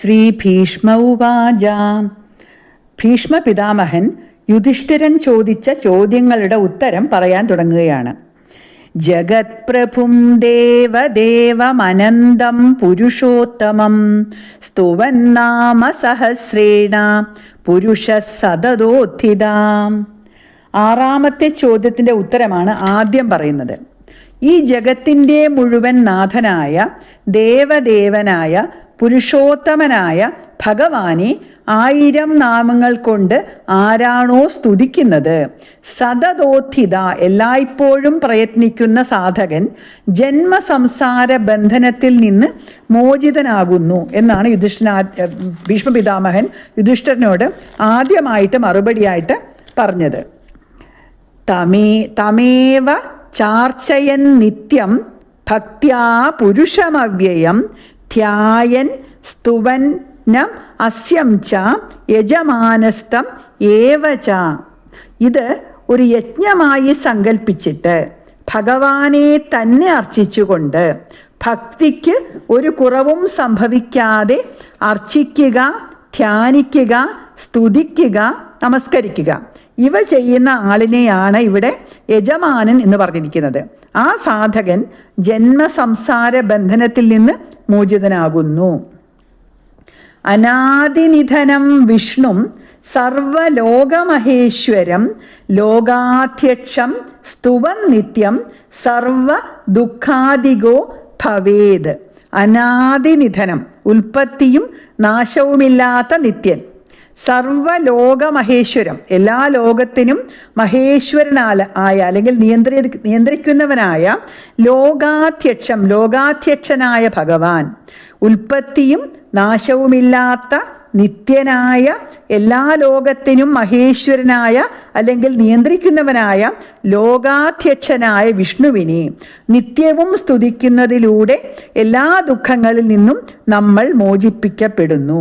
ശ്രീ ഭീഷ്മ ഉവാച. ഭീഷ്മ പിതാമഹൻ യുധിഷ്ഠിരൻ ചോദിച്ച ചോദ്യങ്ങളുടെ ഉത്തരം പറയാൻ തുടങ്ങുകയാണ്. ജഗത്പ്രഭും ദേവദേവമനന്തം പുരുഷോത്തമം സ്തുവന്നാമ സഹസ്രേണ പുരുഷ സതതോത്ഥിതാം ആറാമത്തെ ചോദ്യത്തിന്റെ ഉത്തരമാണ് ആദ്യം പറയുന്നത്. ഈ ജഗത്തിന്റെ മുഴുവൻ നാഥനായ ദേവദേവനായ പുരുഷോത്തമനായ ഭഗവാനെ ആയിരം നാമങ്ങൾ കൊണ്ട് ആരാണോ സ്തുതിക്കുന്നത്. സതതോത്ഥിത എല്ലായ്പ്പോഴും പ്രയത്നിക്കുന്ന സാധകൻ ജന്മസംസാര ബന്ധനത്തിൽ നിന്ന് മോചിതനാകുന്നു എന്നാണ് യുധിഷ്ഠന ഭീഷ്മപിതാമഹൻ പിതാമഹൻ യുധിഷ്ഠരനോട് ആദ്യമായിട്ട് മറുപടിയായിട്ട് പറഞ്ഞത്. തമേ തമേവ ചാർച്ചയൻ നിത്യം ഭക്ത്യാ പുരുഷമവ്യയം ധ്യായൻ സ്തുവൻ ന അസ്യം ച യജമാനസ്തം ഏവ ച. ഇത് ഒരു യജ്ഞമായി സങ്കല്പിച്ചിട്ട് ഭഗവാനെ തന്നെ അർച്ചിച്ചുകൊണ്ട് ഭക്തിക്ക് ഒരു കുറവും സംഭവിക്കാതെ അർച്ചിക്കുക ധ്യാനിക്കുക സ്തുതിക്കുക നമസ്കരിക്കുക. ഇവ ചെയ്യുന്ന ആളിനെയാണ് ഇവിടെ യജമാനൻ എന്ന് പറഞ്ഞിരിക്കുന്നത്. ആ സാധകൻ ജന്മസംസാര ബന്ധനത്തിൽ നിന്ന് മോചിതനാകുന്നു. അനാദിനിധനം വിഷ്ണും സർവലോകമഹേശ്വരം ലോകാധ്യക്ഷം സ്തുവൻ നിത്യം സർവ ദുഃഖാദിഗോ ഭവേത്. അനാദിനിധനം ഉൽപ്പത്തിയും നാശവുമില്ലാത്ത നിത്യൻ. സർവലോകമഹേശ്വരം. എല്ലാ ലോകത്തിനും മഹേശ്വരനാല ആയ അല്ലെങ്കിൽ നിയന്ത്രി നിയന്ത്രിക്കുന്നവനായ ലോകാധ്യക്ഷം ലോകാധ്യക്ഷനായ ഭഗവാൻ. ഉൽപ്പത്തിയും നാശവുമില്ലാത്ത നിത്യനായ എല്ലാ ലോകത്തിനും മഹേശ്വരനായ അല്ലെങ്കിൽ നിയന്ത്രിക്കുന്നവനായ ലോകാധ്യക്ഷനായ വിഷ്ണുവിനെ നിത്യവും സ്തുതിക്കുന്നതിലൂടെ എല്ലാ ദുഃഖങ്ങളിൽ നിന്നും നമ്മൾ മോചിപ്പിക്കപ്പെടുന്നു.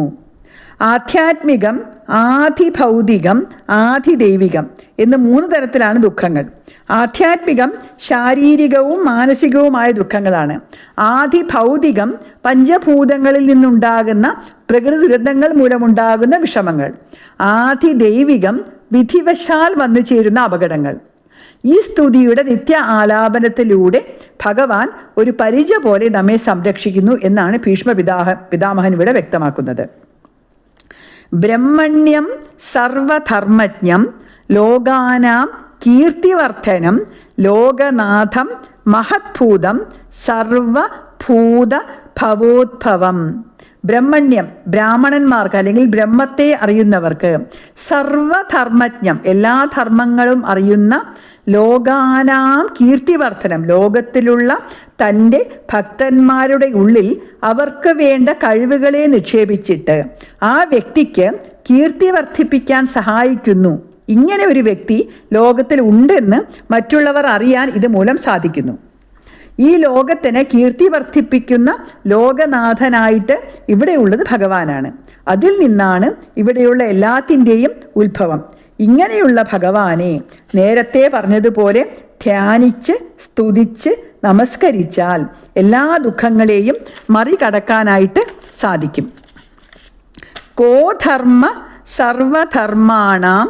ആധ്യാത്മികം ആധിഭൗതികം ആധിദൈവികം എന്ന് മൂന്ന് തരത്തിലാണ് ദുഃഖങ്ങൾ. ആധ്യാത്മികം ശാരീരികവും മാനസികവുമായ ദുഃഖങ്ങളാണ്. ആധിഭൗതികം പഞ്ചഭൂതങ്ങളിൽ നിന്നുണ്ടാകുന്ന പ്രകൃതി ദുരന്തങ്ങൾ മൂലമുണ്ടാകുന്ന വിഷമങ്ങൾ. ആധിദൈവികം വിധിവശാൽ വന്നു ചേരുന്ന അപകടങ്ങൾ. ഈ സ്തുതിയുടെ നിത്യ ആലാപനത്തിലൂടെ ഭഗവാൻ ഒരു പരിച പോലെ നമ്മെ സംരക്ഷിക്കുന്നു എന്നാണ് ഭീഷ്മ പിതാഹ പിതാമഹൻ ഇവിടെ വ്യക്തമാക്കുന്നത്. ബ്രഹ്മണ്യം സർവധർമ്മജ്ഞം ലോകാനാം കീർത്തിവർദ്ധനം ലോകനാഥം മഹത്ഭൂതം സർവഭൂത ഭവോദ്ഭവം ബ്രഹ്മണ്യം ബ്രാഹ്മണന്മാർക്ക് അല്ലെങ്കിൽ ബ്രഹ്മത്തെ അറിയുന്നവർക്ക് സർവധർമ്മജ്ഞം എല്ലാ ധർമ്മങ്ങളും അറിയുന്ന ലോകാനാം കീർത്തിവർദ്ധനം. ലോകത്തിലുള്ള തന്റെ ഭക്തന്മാരുടെ ഉള്ളിൽ അവർക്ക് വേണ്ട കഴിവുകളെ നിക്ഷേപിച്ചിട്ട് ആ വ്യക്തിക്ക് കീർത്തി വർദ്ധിപ്പിക്കാൻ സഹായിക്കുന്നു. ഇങ്ങനെ ഒരു വ്യക്തി ലോകത്തിൽ ഉണ്ടെന്ന് മറ്റുള്ളവർ അറിയാൻ ഇത് മൂലം സാധിക്കുന്നു. ഈ ലോകത്തിന് കീർത്തി വർദ്ധിപ്പിക്കുന്ന ലോകനാഥനായിട്ട് ഇവിടെയുള്ളത് ഭഗവാനാണ്. അതിൽ നിന്നാണ് ഇവിടെയുള്ള എല്ലാത്തിന്റെയും ഉത്ഭവം. ഇങ്ങനെയുള്ള ഭഗവാനെ നേരത്തെ പറഞ്ഞതുപോലെ ധ്യാനിച്ച് സ്തുതിച്ച് നമസ്കരിച്ചാൽ എല്ലാ ദുഃഖങ്ങളെയും മറികടക്കാനായിട്ട് സാധിക്കും. കോധർമ്മ സർവധർമാണാം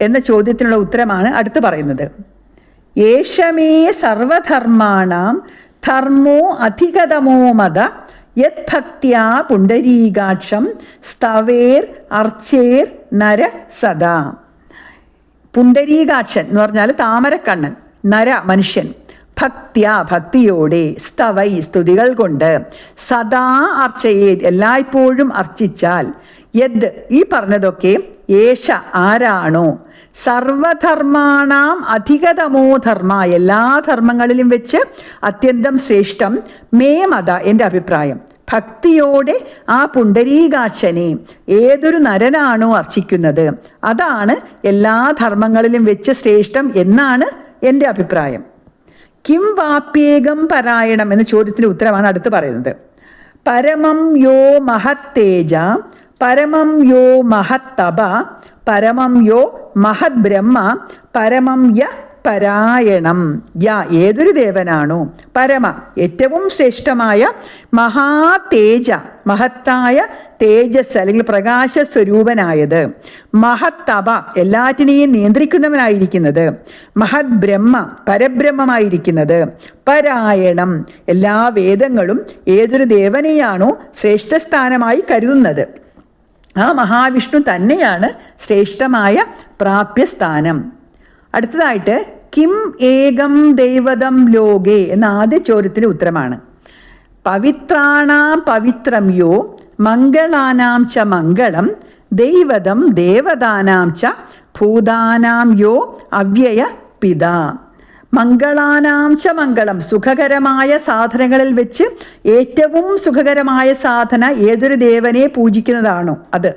എന്ന ചോദ്യത്തിനുള്ള ഉത്തരമാണ് അടുത്ത് പറയുന്നത്. ഏഷമേ സർവധർമാണാം ധർമ്മോ അധികതമോ മത യത് ഭക്തിയാ പുണ്ടരീകാക്ഷം സ്തവേർ അർച്ചേർ നര സദാ. പുണ്ടരീകാക്ഷൻ എന്ന് പറഞ്ഞാൽ താമരക്കണ്ണൻ നര മനുഷ്യൻ. ഭക്തിയ ഭക്തിയോടെ സ്തവൈ സ്തുതികൾ കൊണ്ട് സദാ അർച്ചയെ എല്ലായ്പ്പോഴും അർച്ചിച്ചാൽ യദ് ഈ പറഞ്ഞതൊക്കെ ഏഷ ആരാണോ? സർവധർമാണാം അധികതമോ ധർമ്മ എല്ലാ ധർമ്മങ്ങളിലും വെച്ച് അത്യന്തം ശ്രേഷ്ഠം മേ മത എന്റെ അഭിപ്രായം. ഭക്തിയോടെ ആ പുണ്ടരീകാക്ഷനെ ഏതൊരു നരനാണോ അർച്ചിക്കുന്നത്. അതാണ് എല്ലാ ധർമ്മങ്ങളിലും വെച്ച് ശ്രേഷ്ഠം എന്നാണ് എന്റെ അഭിപ്രായം. കിം വാപ്യേകം പരായണം എന്ന ചോദ്യത്തിന്റെ ഉത്തരമാണ് അടുത്ത് പറയുന്നത്. പരമം യോ മഹത്തേജ പരമം യോ മഹത്തപ പരമം യോ മഹത് ബ്രഹ്മ പരമം യ പരായണം. യാ ഏതൊരു ദേവനാണോ? പരമ ഏറ്റവും ശ്രേഷ്ഠമായ മഹാതേജ മഹത്തായ തേജസ് അല്ലെങ്കിൽ പ്രകാശ സ്വരൂപനായത് മഹത്തപ എല്ലാറ്റിനെയും നിയന്ത്രിക്കുന്നവനായിരിക്കുന്നത്. മഹത് ബ്രഹ്മ പരബ്രഹ്മമായിരിക്കുന്നത്. പരായണം എല്ലാ വേദങ്ങളും ഏതൊരു ദേവനെയാണോ ശ്രേഷ്ഠസ്ഥാനമായി കരുതുന്നത്. ആ മഹാവിഷ്ണു തന്നെയാണ് ശ്രേഷ്ഠമായ പ്രാപ്യസ്ഥാനം. അടുത്തതായിട്ട് കിം ഏകം ദൈവതം ലോകേ എന്ന ആദ്യ ചോദ്യത്തിന് ഉത്തരമാണ്. പവിത്രാണാം പവിത്രം യോ മംഗളാനാം ച മംഗളം ദൈവതം ദേവതാനാം ച ഭൂതാനാം യോ അവ്യയ പിതാ. മംഗളാനാം ച മംഗളം സുഖകരമായ സാധനങ്ങളിൽ വെച്ച് ഏറ്റവും സുഖകരമായ സാധന ഏതൊരു ദേവനെ പൂജിക്കുന്നതാണോ? അത്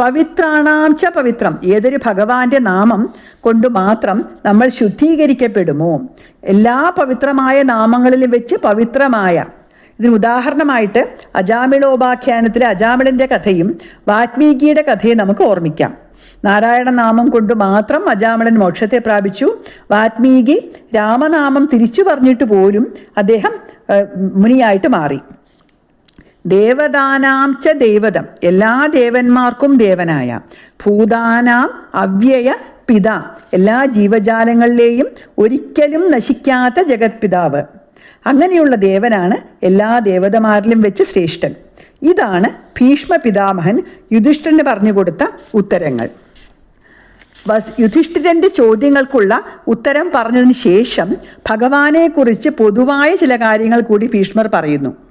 പവിത്രാണാം ച പവിത്രം. ഏതൊരു ഭഗവാന്റെ നാമം കൊണ്ട് മാത്രം നമ്മൾ ശുദ്ധീകരിക്കപ്പെടുമോ? എല്ലാ പവിത്രമായ നാമങ്ങളിലും വെച്ച് പവിത്രമായ. ഇതിന് ഉദാഹരണമായിട്ട് അജാമിളോപാഖ്യാനത്തിലെ അജാമിളിന്റെ കഥയും വാത്മീകിയുടെ കഥയും നമുക്ക് ഓർമ്മിക്കാം. നാരായണ നാമം കൊണ്ട് മാത്രം അജാമിളൻ മോക്ഷത്തെ പ്രാപിച്ചു. വാത്മീകി രാമനാമം തിരിച്ചു പറഞ്ഞിട്ട് പോലും അദ്ദേഹം മുനിയായിട്ട് മാറി. ദേവതാനാം ച ദേവതം എല്ലാ ദേവന്മാർക്കും ദേവനായ. ഭൂതാനാം അവ്യയ പിത. എല്ലാ ജീവജാലങ്ങളിലെയും ഒരിക്കലും നശിക്കാത്ത ജഗത്പിതാവ്. അങ്ങനെയുള്ള ദേവനാണ് എല്ലാ ദേവതമാരിലും വെച്ച് ശ്രേഷ്ഠൻ. ഇതാണ് ഭീഷ്മ പിതാമഹൻ പറഞ്ഞു കൊടുത്ത ഉത്തരങ്ങൾ. വസ് യുധിഷ്ഠിരന്റെ ചോദ്യങ്ങൾക്കുള്ള ഉത്തരം പറഞ്ഞതിന് ശേഷം ഭഗവാനെക്കുറിച്ച് പൊതുവായ ചില കാര്യങ്ങൾ കൂടി ഭീഷ്മർ പറയുന്നു.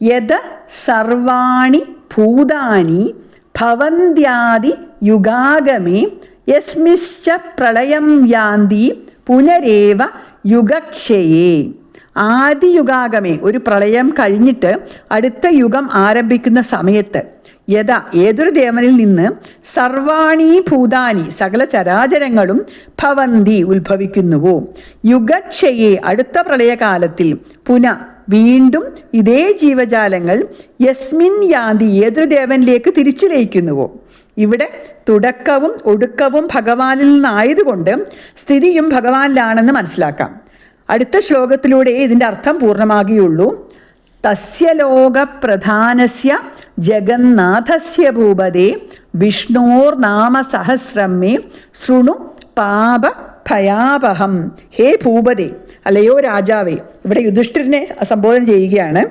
യത് സർവാണി ഭൂതാനി ഭവന്ത്യാദി യുഗാഗമേ യസ്മിശ്ച പ്രളയം യാന്തി പുനരേവ യുഗക്ഷയേ. ആദിയുഗാഗമേ ഒരു പ്രളയം കഴിഞ്ഞിട്ട് അടുത്ത യുഗം ആരംഭിക്കുന്ന സമയത്ത് യഥാ ഏതൊരു ദേവനിൽ നിന്ന് സർവാണി ഭൂതാനി സകല ചരാചരങ്ങളും ഭവന്തി ഉത്ഭവിക്കുന്നുവോ. യുഗക്ഷയെ അടുത്ത പ്രളയകാലത്തിൽ പുന വീണ്ടും ഇതേ ജീവജാലങ്ങൾ യസ്മിൻ യാന്തി ദേവനിലേക്ക് തിരിച്ചു ലയിക്കുന്നുവോ ഇവിടെ തുടക്കവും ഒടുക്കവും ഭഗവാനിൽ നിന്നായതുകൊണ്ട് സ്ഥിതിയും ഭഗവാനിലാണെന്ന് മനസ്സിലാക്കാം. അടുത്ത ശ്ലോകത്തിലൂടെ ഇതിന്റെ അർത്ഥം പൂർണമാകുകയുള്ളൂ. തസ്യ ലോകപ്രധാനസ്യ ജഗന്നാഥസ്യ ഭൂപതേ വിഷ്ണോർനാമസഹസ്രം മേ ശൃണു പാപ ഭയാപഹം. ഹേ ഭൂപതി. അല്ലയോ രാജാവേ. ഇവിടെ യുധിഷ്ഠിരനെ സംബോധന ചെയ്യുകയാണ്.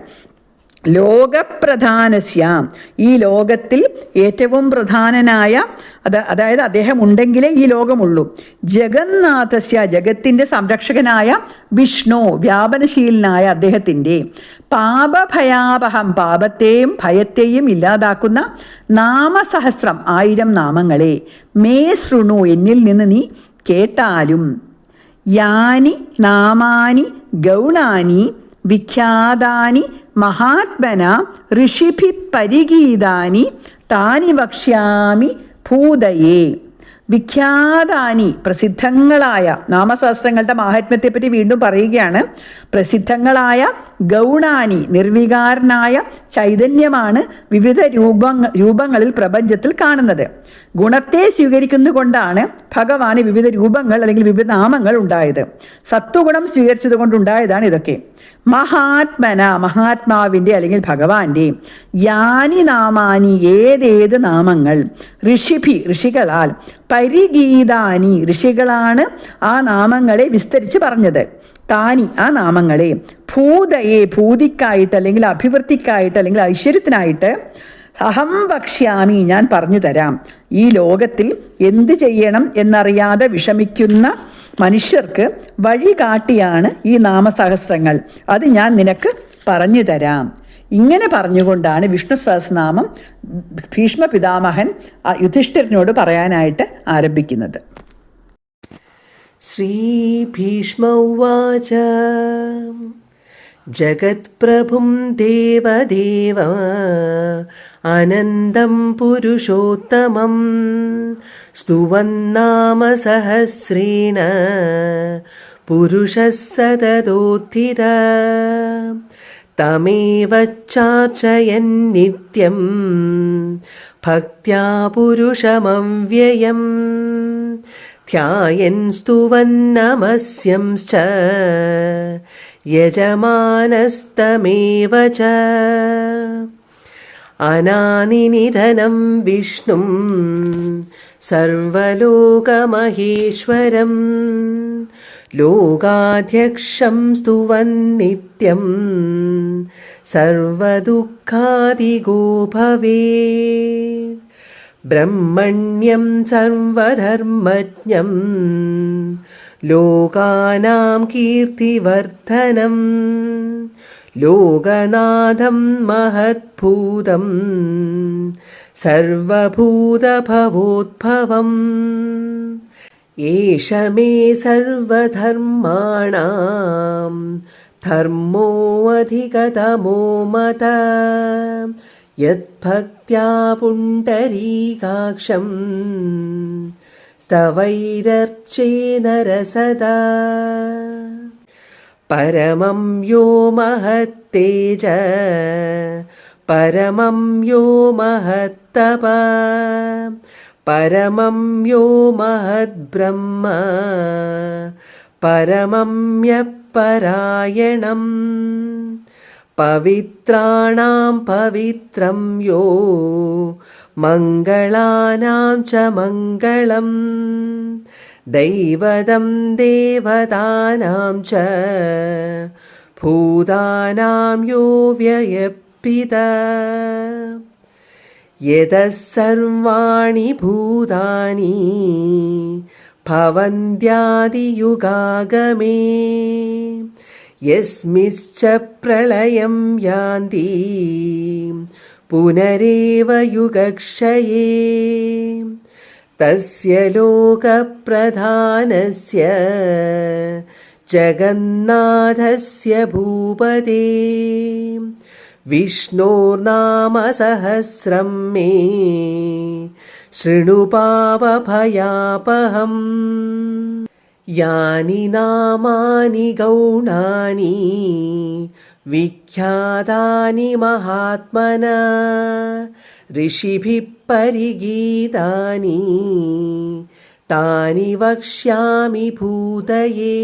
ലോകപ്രധാനശ്യാം ഈ ലോകത്തിൽ ഏറ്റവും പ്രധാനനായ അത് അതായത് അദ്ദേഹം ഉണ്ടെങ്കിലേ ഈ ലോകമുള്ളൂ. ജഗന്നാഥസ്യ ജഗത്തിന്റെ സംരക്ഷകനായ വിഷ്ണു വ്യാപനശീലനായ അദ്ദേഹത്തിന്റെ പാപഭയാപഹം പാപത്തെയും ഭയത്തെയും ഇല്ലാതാക്കുന്ന നാമസഹസ്രം ആയിരം നാമങ്ങളെ. മേ ശൃണു എന്നിൽ നിന്ന് നീ കേട്ടാലും യാനി നാമാനി ഗൗണാനി വിഖ്യാതാനി മഹാത്മന ഋഷിഭി പരിഗീതാനി താനി വക്ഷ്യാമി ഭൂതയേ. വിഖ്യാതാനി പ്രസിദ്ധങ്ങളായ നാമശാസ്ത്രങ്ങളുടെ മാഹാത്മ്യത്തെപ്പറ്റി വീണ്ടും പറയുകയാണ്. പ്രസിദ്ധങ്ങളായ ഗൗണാനി നിർവികാരനായ ചൈതന്യമാണ് വിവിധ രൂപങ്ങ രൂപങ്ങളിൽ പ്രപഞ്ചത്തിൽ കാണുന്നത്. ഗുണത്തെ സ്വീകരിക്കുന്നതുകൊണ്ടാണ് ഭഗവാന് വിവിധ രൂപങ്ങൾ അല്ലെങ്കിൽ വിവിധ നാമങ്ങൾ ഉണ്ടായത്. സത്വഗുണം സ്വീകരിച്ചത് കൊണ്ടുണ്ടായതാണ് ഇതൊക്കെ. മഹാത്മന മഹാത്മാവിന്റെ അല്ലെങ്കിൽ ഭഗവാന്റെ യാനി നാമാനി ഏതേത് നാമങ്ങൾ? ഋഷിഭി ഋഷികളാൽ. പരിഗീതാനി ഋഷികളാണ് ആ നാമങ്ങളെ വിസ്തരിച്ച് പറഞ്ഞത്. താനി ആ നാമങ്ങളെ. ഭൂതയെ ഭൂതിക്കായിട്ട് അല്ലെങ്കിൽ അഭിവൃദ്ധിക്കായിട്ട് അല്ലെങ്കിൽ ഐശ്വര്യത്തിനായിട്ട് അഹം ഭക്ഷ്യാമി ഞാൻ പറഞ്ഞു തരാം. ഈ ലോകത്തിൽ എന്ത് ചെയ്യണം എന്നറിയാതെ വിഷമിക്കുന്ന മനുഷ്യർക്ക് വഴി കാട്ടിയാണ് ഈ നാമസഹസ്രങ്ങൾ. അത് ഞാൻ നിനക്ക് പറഞ്ഞു തരാം. ഇങ്ങനെ പറഞ്ഞുകൊണ്ടാണ് വിഷ്ണു സഹസ്രനാമം ഭീഷ്മ പിതാമഹൻ യുധിഷ്ഠിരനോട് പറയാനായിട്ട് ആരംഭിക്കുന്നത്. श्रीभीष्म उवाच जगत्प्रभुं देवदेव आनन्दं पुरुषोत्तमं स्तुवन्नाम सहस्रेण पुरुषः सततोत्थित तमेव चार्चयन्नित्यं भक्त्या पुरुषमव्ययम् ധ്യായൻ സ്തുവന്നമസ്യം യജമാനസ്തമേവ ച. അനാനിനിധനം വിഷ്ണും സർവലോകമഹേശ്വരം. ലോകാധ്യക്ഷം സ്തുവന്നിത്യം സർവദുഃഖാദിഗോ ഭവേ. ബ്രഹ്മണ്യം സർവധർമ്മജ്ഞം. ലോകാനാം കീർത്തിവർദ്ധനം. ലോകനാഥം മഹത്ഭൂതം. സർവഭൂതഭവോദ്ഭവം. ഏഷ മേ സർവധർമാണാം. ധർമ്മോധികതമോ മത. यद्भक्त्या पुण्डरीकाक्षं स्तवैरर्चेन रसदा परमं यो महत्तेज परमं यो महत्तप परमं यो महद्ब्रह्म परमं यः परायणम् പവിത്രാണാം പവിത്രം യോ മംഗളാനാം ച മംഗളം. ദൈവതം ദേവതാനാം ച ഭൂതാനാം യോ വ്യയപ്പിത. യതസർവാണി ഭൂതാനി ഭവന്ത്യാദിയുഗാഗമേ. യസ്മിശ്ച പ്രളയം യാന്തി. പുനരേവ യുഗക്ഷയേ തസ്യ ലോകപ്രധാനസ്യ. ജഗന്നാഥസ്യ ഭൂപതേ. വിഷ്ണോർനാമ സഹസ്രം മേ. ശൃണു പാവഭയാപഹം യാനി നാമാനി ഗൗണാനി വിഖ്യാതാനി മഹാത്മന ഋഷിഭി പരിഗീതാനി താനി വക്ഷ്യാമി ഭൂതയേ.